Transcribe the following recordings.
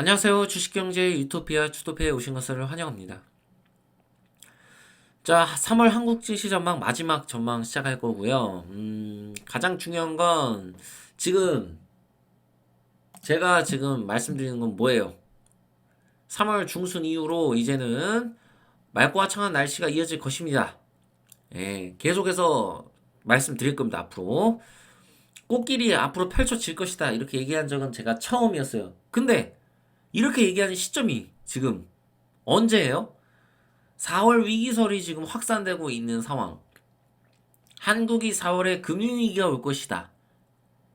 안녕하세요. 주식경제 유토피아 추토피아에 오신 것을 환영합니다. 자, 3월 한국 증시 전망 마지막 전망 시작할 거고요. 음, 가장 중요한 건 지금 제가 지금 말씀드리는 건 뭐예요? 3월 중순 이후로 이제는 맑고 화창한 날씨가 이어질 것입니다. 예, 계속해서 말씀드릴 겁니다. 앞으로 꽃길이 앞으로 펼쳐질 것이다. 이렇게 얘기한 적은 제가 처음이었어요. 근데 이렇게 얘기하는 시점이 지금 언제예요? 4월 위기설이 지금 확산되고 있는 상황. 한국이 4월에 금융위기가 올 것이다.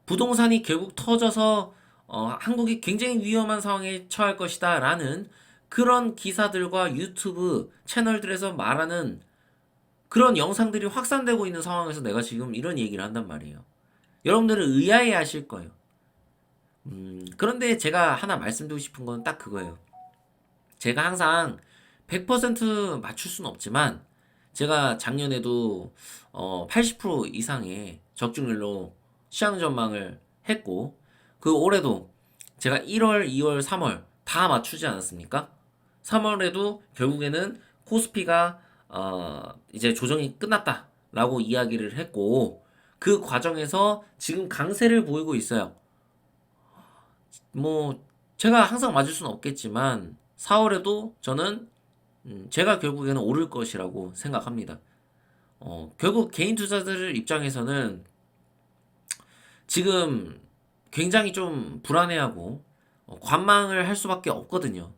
부동산이 결국 터져서 어, 한국이 굉장히 위험한 상황에 처할 것이다. 라는 그런 기사들과 유튜브 채널들에서 말하는 그런 영상들이 확산되고 있는 상황에서 내가 지금 이런 얘기를 한단 말이에요. 여러분들은 의아해 하실 거예요. 음, 그런데 제가 하나 말씀드리고 싶은 건 딱 그거예요. 제가 항상 100% 맞출 수는 없지만 제가 작년에도 어, 80% 이상의 적중률로 시장 전망을 했고 그 올해도 제가 1월, 2월, 3월 다 맞추지 않았습니까? 3월에도 결국에는 코스피가 어, 이제 조정이 끝났다라고 이야기를 했고 그 과정에서 지금 강세를 보이고 있어요. 뭐 제가 항상 맞을 수는 없겠지만 4월에도 저는 음, 제가 결국에는 오를 것이라고 생각합니다. 어, 결국 개인 투자들 입장에서는 지금 굉장히 좀 불안해하고 어, 관망을 할 수밖에 없거든요.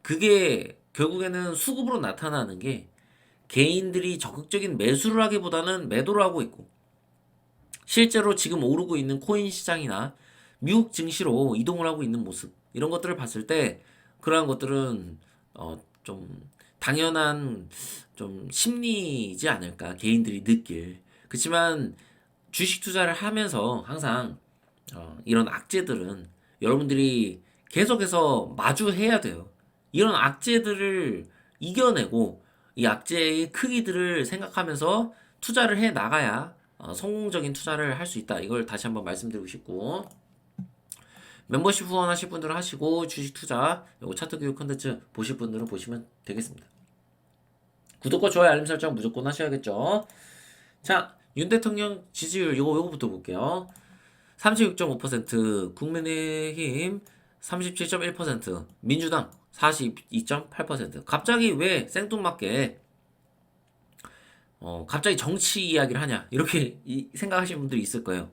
그게 결국에는 수급으로 나타나는 게 개인들이 적극적인 매수를 하기보다는 매도를 하고 있고 실제로 지금 오르고 있는 코인 시장이나 미국 증시로 이동을 하고 있는 모습 이런 것들을 봤을 때 그러한 것들은 어, 좀 당연한 좀 심리이지 않을까 개인들이 느낄 그렇지만 주식 투자를 하면서 항상 어, 이런 악재들은 여러분들이 계속해서 마주해야 돼요. 이런 악재들을 이겨내고 이 악재의 크기들을 생각하면서 투자를 해 나가야 어, 성공적인 투자를 할 수 있다. 이걸 다시 한번 말씀드리고 싶고 멤버십 후원하실 분들은 하시고 주식 투자 요거 차트 교육 컨텐츠 보실 분들은 보시면 되겠습니다. 구독과 좋아요 알림 설정 무조건 하셔야겠죠. 자, 윤 대통령 지지율 요거 요거부터 볼게요. 36.5%, 국민의힘 37.1%, 민주당 42.8%. 갑자기 왜 생뚱맞게 어, 갑자기 정치 이야기를 하냐 이렇게 이, 생각하시는 분들이 있을 거예요.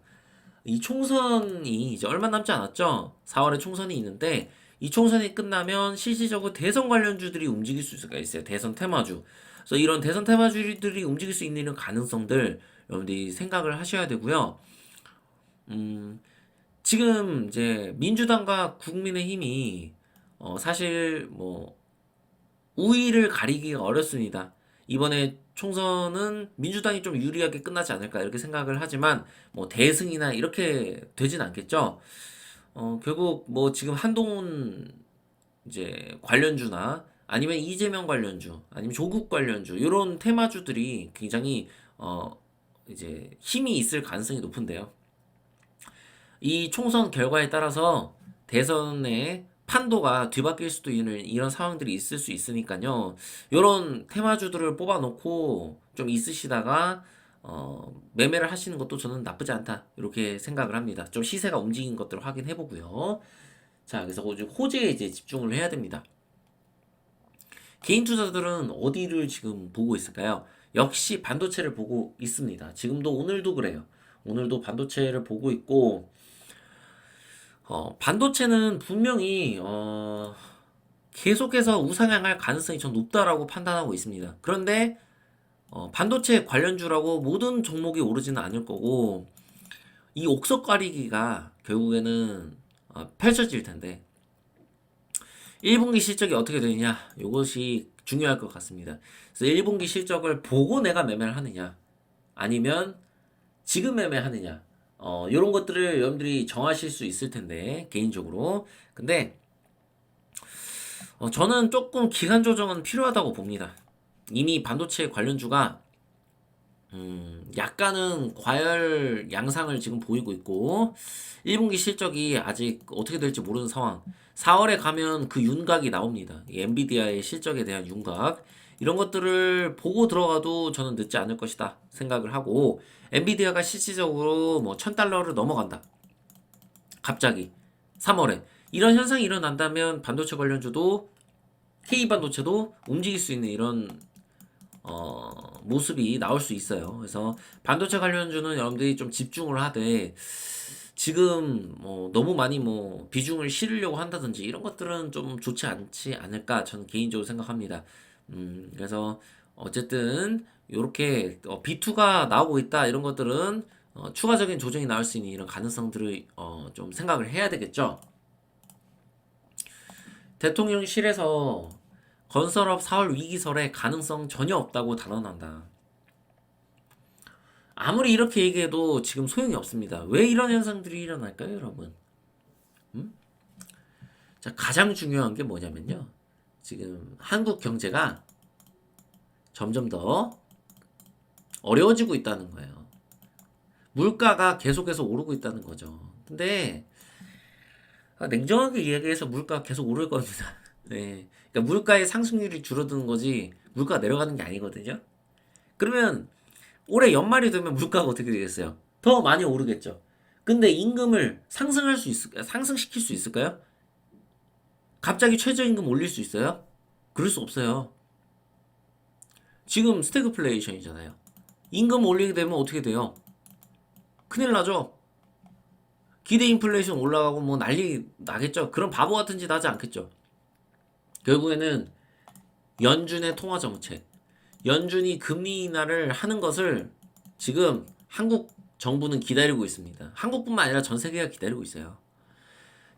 이 총선이 이제 얼마 남지 않았죠? 4월에 총선이 있는데 이 총선이 끝나면 실질적으로 대선 관련주들이 움직일 수가 있어요. 대선 테마주. 그래서 이런 대선 테마주들이 움직일 수 있는 가능성들 여러분들이 생각을 하셔야 되고요. 음, 지금 이제 민주당과 국민의힘이 어, 사실 뭐 우위를 가리기가 어렵습니다. 이번에 총선은 민주당이 좀 유리하게 끝나지 않을까 이렇게 생각을 하지만 뭐 대승이나 이렇게 되진 않겠죠. 어, 결국 뭐 지금 한동훈 이제 관련주나 아니면 이재명 관련주 아니면 조국 관련주 이런 테마주들이 굉장히 어 이제 힘이 있을 가능성이 높은데요. 이 총선 결과에 따라서 대선에 판도가 뒤바뀔 수도 있는 이런 상황들이 있을 수 있으니까요. 이런 테마주들을 뽑아놓고 좀 있으시다가 어, 매매를 하시는 것도 저는 나쁘지 않다 이렇게 생각을 합니다. 좀 시세가 움직인 것들을 확인해 보고요. 자, 그래서 호재에 이제 집중을 해야 됩니다. 개인 투자들은 어디를 지금 보고 있을까요? 역시 반도체를 보고 있습니다. 지금도 오늘도 그래요. 오늘도 반도체를 보고 있고 어, 반도체는 분명히 어, 계속해서 우상향할 가능성이 좀 높다라고 판단하고 있습니다. 그런데 어, 반도체 관련주라고 모든 종목이 오르지는 않을 거고 이 옥석 가리기가 결국에는 어, 펼쳐질 텐데 1분기 실적이 어떻게 되느냐 이것이 중요할 것 같습니다. 그래서 1분기 실적을 보고 내가 매매를 하느냐 아니면 지금 매매하느냐 어, 이런 것들을 여러분들이 정하실 수 있을 텐데, 개인적으로. 근데, 어, 저는 조금 기간 조정은 필요하다고 봅니다. 이미 반도체 관련주가, 음, 약간은 과열 양상을 지금 보이고 있고, 1분기 실적이 아직 어떻게 될지 모르는 상황. 4월에 가면 그 윤곽이 나옵니다. 이 엔비디아의 실적에 대한 윤곽. 이런 것들을 보고 들어가도 저는 늦지 않을 것이다 생각을 하고 엔비디아가 실질적으로 뭐 1000달러를 넘어간다. 갑자기 3월에 이런 현상이 일어난다면 반도체 관련주도 K반도체도 움직일 수 있는 이런 어, 모습이 나올 수 있어요. 그래서 반도체 관련주는 여러분들이 좀 집중을 하되 지금 뭐 너무 많이 뭐 비중을 실으려고 한다든지 이런 것들은 좀 좋지 않지 않을까 저는 개인적으로 생각합니다. 음, 그래서 어쨌든 요렇게 어, B2가 나오고 있다 이런 것들은 어, 추가적인 조정이 나올 수 있는 이런 가능성들을 어, 좀 생각을 해야 되겠죠. 대통령실에서 건설업 4월 위기설에 가능성 전혀 없다고 단언한다. 아무리 이렇게 얘기해도 지금 소용이 없습니다. 왜 이런 현상들이 일어날까요, 여러분? 음? 자, 가장 중요한 게 뭐냐면요. 지금 한국 경제가 점점 더 어려워지고 있다는 거예요. 물가가 계속해서 오르고 있다는 거죠. 근데 아, 냉정하게 이야기해서 물가 계속 오를 겁니다. 네. 그러니까 물가의 상승률이 줄어드는 거지 물가가 내려가는 게 아니거든요. 그러면 올해 연말이 되면 물가가 어떻게 되겠어요? 더 많이 오르겠죠. 근데 임금을 상승할 수 있을 상승시킬 수 있을까요? 갑자기 최저임금 올릴 수 있어요? 그럴 수 없어요. 지금 스태그플레이션이잖아요. 임금 올리게 되면 어떻게 돼요? 큰일 나죠. 기대 인플레이션 올라가고 뭐 난리 나겠죠. 그런 바보 같은 짓 하지 않겠죠. 결국에는 연준의 통화 정책, 연준이 금리 인하를 하는 것을 지금 한국 정부는 기다리고 있습니다. 한국뿐만 아니라 전 세계가 기다리고 있어요.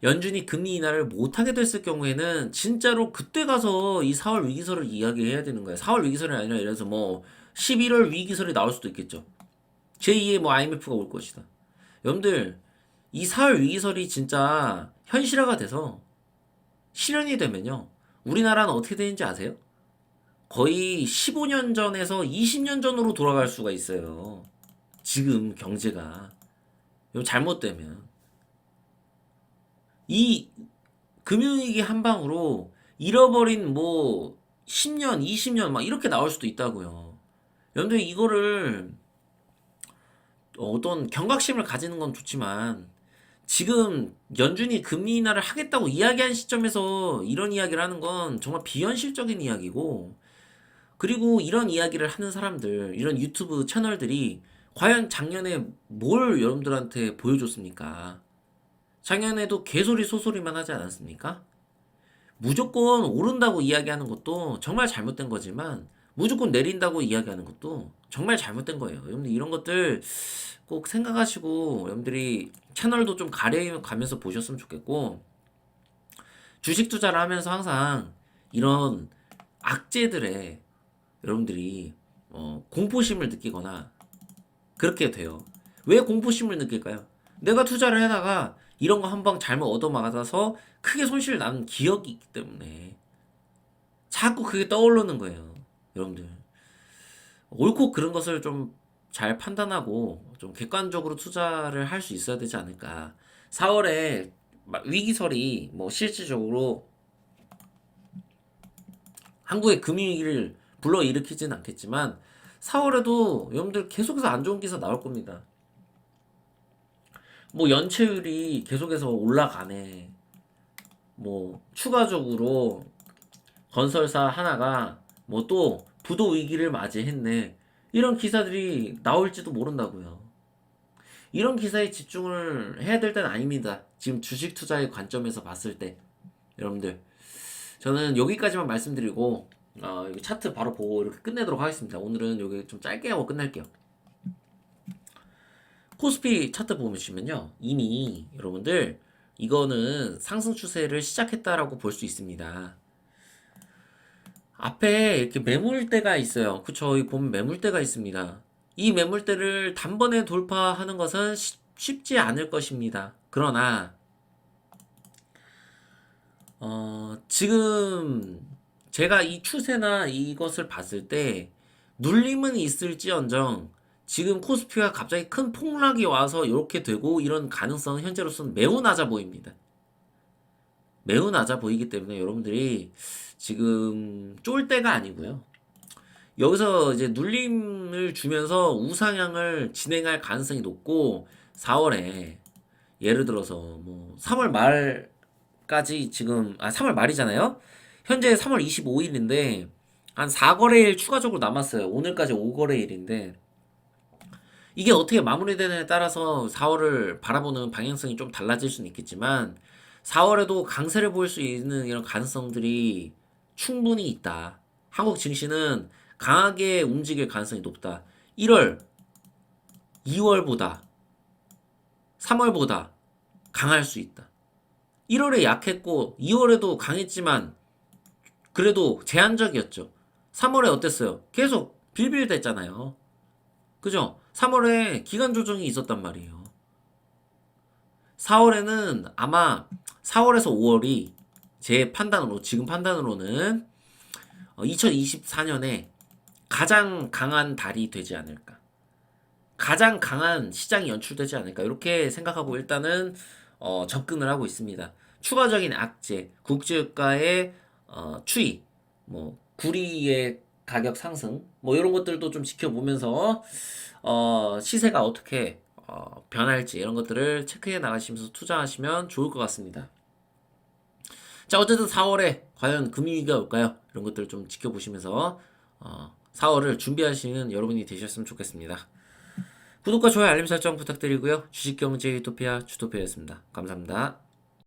연준이 금리 인하를 못하게 됐을 경우에는 진짜로 그때 가서 이 4월 위기설을 이야기해야 되는 거예요. 4월 위기설이 아니라 들어서 뭐 11월 위기설이 나올 수도 있겠죠. 제2의 뭐 IMF가 올 것이다. 여러분들 이 4월 위기설이 진짜 현실화가 돼서 실현이 되면요. 우리나라는 어떻게 되는지 아세요? 거의 15년 전에서 20년 전으로 돌아갈 수가 있어요. 지금 경제가. 잘못되면. 이 금융위기 한 방으로 잃어버린 뭐 10년, 20년 막 이렇게 나올 수도 있다고요. 여러분들 이거를 어떤 경각심을 가지는 건 좋지만 지금 연준이 금리 인하를 하겠다고 이야기한 시점에서 이런 이야기를 하는 건 정말 비현실적인 이야기고 그리고 이런 이야기를 하는 사람들 이런 유튜브 채널들이 과연 작년에 뭘 여러분들한테 보여줬습니까? 작년에도 개소리 소소리만 하지 않았습니까? 무조건 오른다고 이야기하는 것도 정말 잘못된 거지만 무조건 내린다고 이야기하는 것도 정말 잘못된 거예요. 여러분들 이런 것들 꼭 생각하시고 여러분들이 채널도 좀 가려가면서 보셨으면 좋겠고 주식 투자를 하면서 항상 이런 악재들에 여러분들이 어, 공포심을 느끼거나 그렇게 돼요. 왜 공포심을 느낄까요? 내가 투자를 해다가 이런 거 한 방 잘못 얻어맞아서 크게 손실 나는 기억이 있기 때문에 자꾸 그게 떠오르는 거예요. 여러분들. 옳고 그른 것을 좀 잘 판단하고 좀 객관적으로 투자를 할 수 있어야 되지 않을까. 4월에 위기설이 뭐 실질적으로 한국의 금융위기를 불러일으키진 않겠지만 4월에도 여러분들 계속해서 안 좋은 기사 나올 겁니다. 뭐 연체율이 계속해서 올라가네. 뭐 추가적으로 건설사 하나가 뭐 또 부도 위기를 맞이했네. 이런 기사들이 나올지도 모른다고요. 이런 기사에 집중을 해야 될 때는 아닙니다. 지금 주식 투자의 관점에서 봤을 때 여러분들 저는 여기까지만 말씀드리고 어, 차트 바로 보고 이렇게 끝내도록 하겠습니다. 오늘은 여기 좀 짧게 하고 끝낼게요. 코스피 차트 보시면요. 이미 여러분들 이거는 상승 추세를 시작했다라고 볼 수 있습니다. 앞에 이렇게 매물대가 있어요. 그쵸? 여기 보면 매물대가 있습니다. 이 매물대를 단번에 돌파하는 것은 쉽- 쉽지 않을 것입니다. 그러나 어, 지금 제가 이 추세나 이것을 봤을 때 눌림은 있을지언정 지금 코스피가 갑자기 큰 폭락이 와서 이렇게 되고 이런 가능성은 현재로서는 매우 낮아 보입니다. 매우 낮아 보이기 때문에 여러분들이 지금 쫄 때가 아니고요. 여기서 이제 눌림을 주면서 우상향을 진행할 가능성이 높고 4월에 예를 들어서 뭐 3월 말까지 지금 아 3월 말이잖아요. 현재 3월 25일인데 한 4거래일 추가적으로 남았어요. 오늘까지 5거래일인데 이게 어떻게 마무리되느냐에 따라서 4월을 바라보는 방향성이 좀 달라질 수는 있겠지만 4월에도 강세를 보일 수 있는 이런 가능성들이 충분히 있다. 한국 증시는 강하게 움직일 가능성이 높다. 1월, 2월보다 3월보다 강할 수 있다. 1월에 약했고 2월에도 강했지만 그래도 제한적이었죠. 3월에 어땠어요? 계속 빌빌댔잖아요. 그죠? 3월에 기간 조정이 있었단 말이에요. 4월에는 아마 4월에서 5월이 제 판단으로 지금 판단으로는 2024년에 가장 강한 달이 되지 않을까. 가장 강한 시장이 연출되지 않을까. 이렇게 생각하고 일단은 어, 접근을 하고 있습니다. 추가적인 악재, 국제유가의 어, 추이, 뭐 구리의 가격 상승, 뭐 이런 것들도 좀 지켜보면서 어, 시세가 어떻게 어, 변할지 이런 것들을 체크해 나가시면서 투자하시면 좋을 것 같습니다. 자, 어쨌든 4월에 과연 금융위기가 올까요? 이런 것들 좀 지켜보시면서 어, 4월을 준비하시는 여러분이 되셨으면 좋겠습니다. 구독과 좋아요, 알림 설정 부탁드리고요. 주식경제 유토피아 주토피아였습니다. 감사합니다.